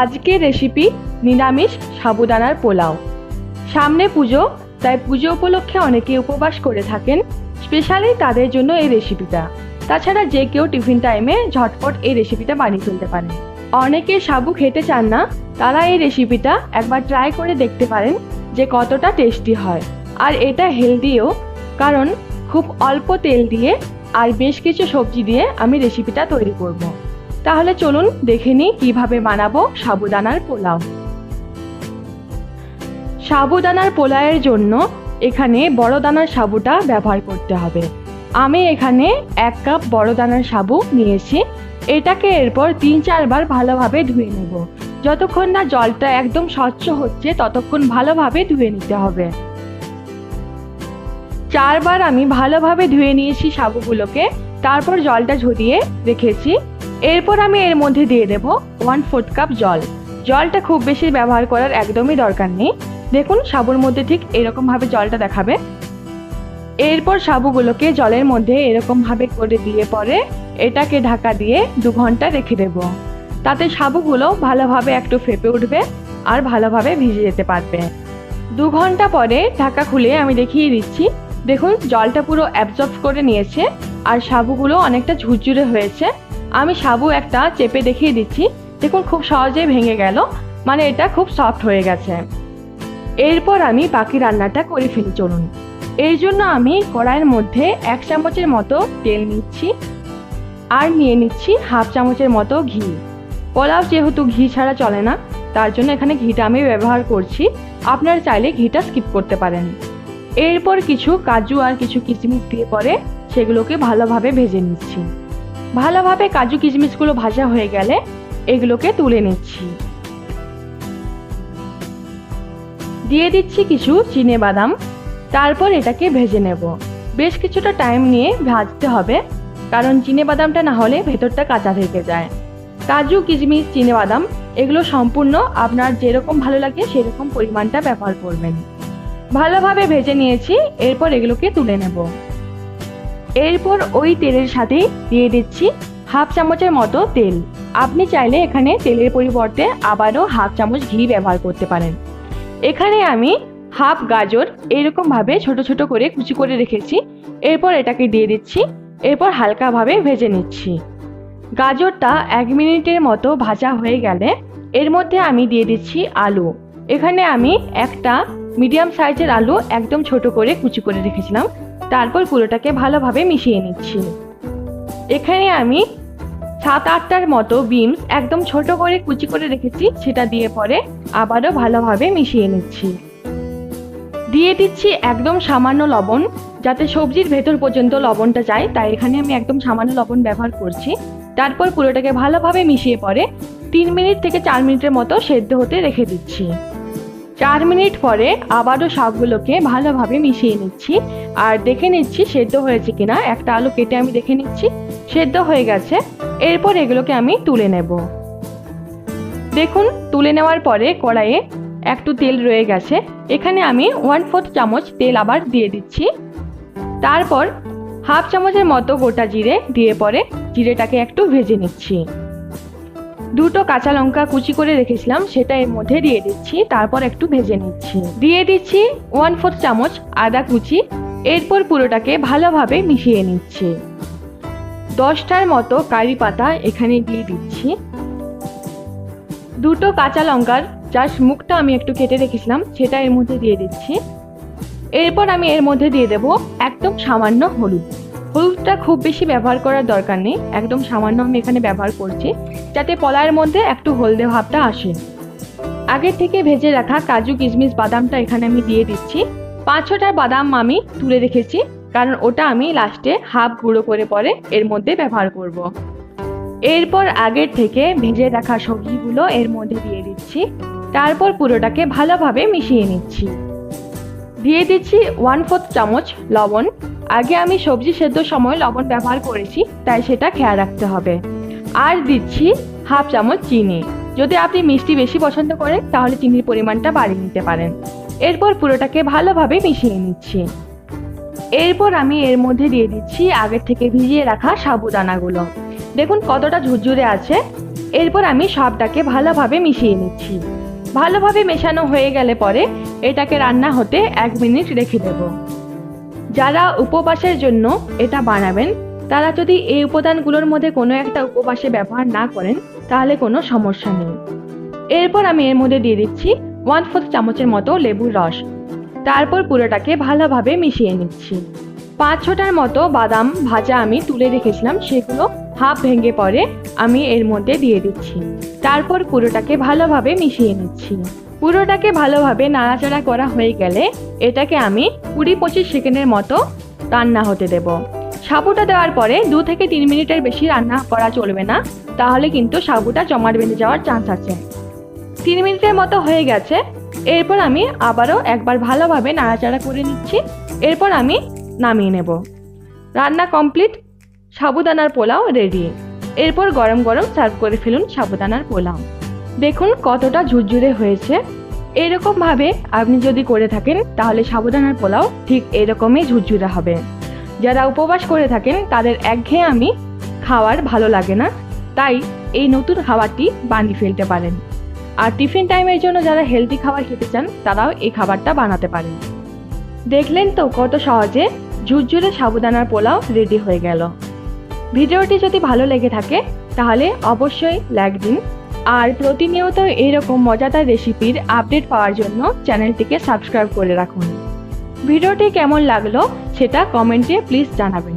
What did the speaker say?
আজকের রেসিপি নিরামিষ সাবুদানার পোলাও। সামনে পুজো, তাই পুজো উপলক্ষে অনেকে উপবাস করে থাকেন স্পেশালি তাদের জন্য এই রেসিপিটা তাছাড়া যে কেউ টিফিন টাইমে ঝটপট এই রেসিপিটা বানিয়ে ফেলতে পারে অনেকে সাবু খেতে চান না, তারা এই রেসিপিটা একবার ট্রাই করে দেখতে পারেন যে কতটা টেস্টি হয়। আর এটা হেলদিও কারণ খুব অল্প তেল দিয়ে আর বেশ কিছু সবজি দিয়ে আমি রেসিপিটা তৈরি করব। তাহলে চলুন দেখে নিই কীভাবে বানাবো সাবুদানার পোলাও। সাবুদানার পোলাওয়ের জন্য এখানে বড় দানার সাবুটা ব্যবহার করতে হবে। আমি এখানে এক কাপ বড় দানার সাবু নিয়েছি। এটাকে এরপর তিন চারবার ভালোভাবে ধুয়ে নেব। যতক্ষণ না জলটা একদম স্বচ্ছ হচ্ছে, ততক্ষণ ভালোভাবে ধুয়ে নিতে হবে। চারবার আমি ভালোভাবে ধুয়ে নিয়েছি সাবুগুলোকে। তারপর জলটা ঝরিয়ে রেখেছি। এরপর আমি এর মধ্যে দিয়ে দেব ওয়ান ফোর্থ কাপ জল। জলটা খুব বেশি ব্যবহার করার একদমই দরকার নেই। দেখুন, সাবুর মধ্যে ঠিক এরকমভাবে জলটা দেখাবে। এরপর সাবুগুলোকে জলের মধ্যে এরকমভাবে করে দিয়ে পরে এটাকে ঢাকা দিয়ে দু ঘণ্টা রেখে দেব। তাতে সাবুগুলো ভালোভাবে একটু ফেপে উঠবে আর ভালোভাবে ভিজে যেতে পারবে। দু ঘণ্টা পরে ঢাকা খুলে আমি দেখিয়ে দিচ্ছি। দেখুন, জলটা পুরো অ্যাবজর্ব করে নিয়েছে আর সাবুগুলো অনেকটা ঝুরঝুরে হয়েছে। আমি সাবু একটা চেপে দেখিয়ে দিচ্ছি। দেখুন, খুব সহজেই ভেঙে গেল। মানে এটা খুব সফট হয়ে গেছে। এরপর আমি বাকি রান্নাটা করে ফেলি, চলুন। এর জন্য আমি কড়াইয়ের মধ্যে এক চামচের মতো তেল নিচ্ছি আর নিয়ে নিচ্ছি হাফ চামচের মতো ঘি। পোলাও যেহেতু ঘি ছাড়া চলে না, তার জন্য এখানে ঘিটা আমি ব্যবহার করছি। আপনারা চাইলে ঘিটা স্কিপ করতে পারেন। এরপর কিছু কাজু আর কিছু কিশমিশ দিয়ে পরে সেগুলোকে ভালোভাবে ভেজে নিচ্ছি। ভালোভাবে কাজু কিশমিশগুলো ভাজা হয়ে গেলে এগুলোকে তুলে নিচ্ছি। দিয়ে দিচ্ছি কিছু চিনে বাদাম, তারপর এটাকে ভেজে নেব। বেশ কিছুটা টাইম নিয়ে ভাজতে হবে, কারণ চিনে বাদামটা না হলে ভেতরটা কাঁচা থেকে যায়। কাজু, কিশমিশ, চিনে বাদাম, এগুলো সম্পূর্ণ আপনার যেরকম ভালো লাগে সেরকম পরিমাণটা ব্যবহার করবেন। ভালোভাবে ভেজে নিয়েছি, এরপর এগুলোকে তুলে নেব। এরপর ওই তেলের সাথে দিয়ে দিচ্ছি হাফ চামচের মতো তেল। আপনি চাইলে এখানে তেলের পরিবর্তে আবারও হাফ চামচ ঘি ব্যবহার করতে পারেন। এখানে আমি হাফ গাজর এরকমভাবে ছোট ছোট করে কুচি করে রেখেছি। এরপর এটাকে দিয়ে দিচ্ছি। এরপর হালকাভাবে ভেজে নিচ্ছি। গাজরটা এক মিনিটের মতো ভাজা হয়ে গেলে এর মধ্যে আমি দিয়ে দিচ্ছি আলু। এখানে আমি একটা মিডিয়াম সাইজের আলু একদম ছোট করে কুচি করে রেখেছিলাম। তারপর পুরোটাকে ভালোভাবে মিশিয়ে নিচ্ছি। এখানে আমি সাত আটটার মতো বিমস একদম ছোট করে কুচি করে রেখেছি, সেটা দিয়ে পরে আবারও ভালোভাবে মিশিয়ে নিচ্ছি। দিয়ে দিচ্ছি একদম সামান্য লবণ, যাতে সবজির ভেতর পর্যন্ত লবণটা যায়, তাই এখানে আমি একদম সামান্য লবণ ব্যবহার করছি। তারপর পুরোটাকে ভালোভাবে মিশিয়ে পরে তিন মিনিট থেকে চার মিনিটের মতো সেদ্ধ হতে রেখে দিচ্ছি। চার মিনিট পরে আবারও শাকগুলোকে ভালোভাবে মিশিয়ে নিচ্ছি। আর দেখে নিচ্ছি সেদ্ধ হয়েছে কিনা। একটা আলু কেটে আমি দেখে নিচ্ছি, সেদ্ধ হয়ে গেছে। এরপর এগুলোকে আমি তুলে নেব। দেখুন, তুলে নেওয়ার পরে কড়াইয়ে একটু তেল রয়ে গেছে। এখানে আমি ওয়ান ফোর্থ চামচ তেল আবার দিয়ে দিচ্ছি। তারপর হাফ চামচের মতো গোটা জিরে দিয়ে পরে জিরেটাকে একটু ভেজে নিচ্ছি। দুটো কাঁচা লঙ্কা কুচি করে রেখেছিলাম, সেটা এর মধ্যে দিয়ে দিচ্ছি, তারপর একটু ভেজে নিচ্ছি। দিয়ে দিচ্ছি ওয়ান ফোর্থ চামচ আদা কুচি, এরপর পুরোটাকে ভালোভাবে মিশিয়ে নিচ্ছি। দশটার মতো কারি পাতা এখানে দিয়ে দিচ্ছি। দুটো কাঁচা লঙ্কার যার মুখটা আমি একটু কেটে রেখেছিলাম, সেটা এর মধ্যে দিয়ে দিচ্ছি। এরপর আমি এর মধ্যে দিয়ে দেব একদম সামান্য হলুদ। হলুদটা খুব বেশি ব্যবহার করার দরকার নেই। একদম সামান্য আমি এখানে ব্যবহার করছি। যাতে পলায়ের মধ্যে একটু হলদে ভাবটা আসে। আগে থেকে ভেজে রাখা কাজু, কিশমিশ, বাদামটা এখানে আমি দিয়ে দিচ্ছি। পাঁচ ছটার বাদাম আমি তুলে রেখেছি, কারণ ওটা আমি লাস্টে হাফ গুঁড়ো করে পরে এর মধ্যে ব্যবহার করব। এরপর আগের থেকে ভেজে রাখা সবজিগুলো এর মধ্যে দিয়ে দিচ্ছি। তারপর পুরোটাকে ভালোভাবে মিশিয়ে নিচ্ছি। দিয়ে দিচ্ছি ওয়ান ফোর্থ চামচ লবণ। আগে আমি সবজি সেদ্ধ সময় লবণ ব্যবহার করেছি, তাই সেটা খেয়াল রাখতে হবে। আর দিচ্ছি হাফ চামচ চিনি। যদি আপনি মিষ্টি বেশি পছন্দ করেন, তাহলে চিনির পরিমাণটা বাড়িয়ে নিতে পারেন। এরপর পুরোটাকে ভালোভাবে মিশিয়ে নিচ্ছি। এরপর আমি এর মধ্যে দিয়ে দিচ্ছি আগের থেকে ভিজিয়ে রাখা সাবুদানাগুলো। দেখুন কতটা ঝুরঝুরে আছে। এরপর আমি সবটাকে ভালোভাবে মিশিয়ে নিচ্ছি। ভালোভাবে মেশানো হয়ে গেলে পরে এটাকে রান্না হতে এক মিনিট রেখে দেব। যারা উপবাসের জন্য এটা বানাবেন, তারা যদি এই উপাদানগুলোর মধ্যে কোনো একটা উপবাসে ব্যবহার না করেন, তাহলে কোনো সমস্যা নেই। এরপর আমি এর মধ্যে দিয়ে দিচ্ছি ওয়ান ফোর্থ চামচের মতো লেবুর রস। তারপর পুরোটাকে ভালোভাবে মিশিয়ে নিচ্ছি। পাঁচ ছটার মতো বাদাম ভাজা আমি তুলে রেখেছিলাম, সেগুলো হাফ ভেঙে পরে আমি এর মধ্যে দিয়ে দিচ্ছি। তারপর পুরোটাকে ভালোভাবে মিশিয়ে নিচ্ছি। পুরোটাকে ভালোভাবে নাড়াচাড়া করা হয়ে গেলে এটাকে আমি কুড়ি পঁচিশ সেকেন্ডের মতো রান্না হতে দেব। সাবুটা দেওয়ার পরে দু থেকে তিন মিনিটের বেশি রান্না করা চলবে না, তাহলে কিন্তু সাবুটা জমাট বেঁধে যাওয়ার চান্স আছে। তিন মিনিটের মতো হয়ে গেছে, এরপর আমি আবারও একবার ভালোভাবে নাড়াচাড়া করে নিচ্ছি, এরপর আমি নামিয়ে নেব। রান্না কমপ্লিট সাবুদানার পোলাও রেডি এরপর গরম গরম সার্ভ করে ফেলুন সাবুদানার পোলাও। দেখুন কতটা ঝুরঝুরে হয়েছে। এরকমভাবে আপনি যদি করে থাকেন, তাহলে সাবুদানার পোলাও ঠিক এরকমই ঝুরঝুরে হবে। যারা উপবাস করে থাকেন, তাদের একঘেয়ে আমি খাওয়ার ভালো লাগে না। তাই এই নতুন খাবারটি বানিয়ে ফেলতে পারেন। আর টিফিন টাইমের জন্য যারা হেলদি খাবার খেতে চান, তারাও এই খাবারটা বানাতে পারেন। দেখলেন তো কত সহজে ঝুরঝুরে সাবুদানার পোলাও রেডি হয়ে গেল। ভিডিওটি যদি ভালো লেগে থাকে, তাহলে অবশ্যই লাইক দিন। আর প্রতিনিয়ত এইরকম মজাদার রেসিপির আপডেট পাওয়ার জন্য চ্যানেলটিকে সাবস্ক্রাইব করে রাখুন। ভিডিওটি কেমন লাগল সেটা কমেন্টে প্লিজ জানাবেন।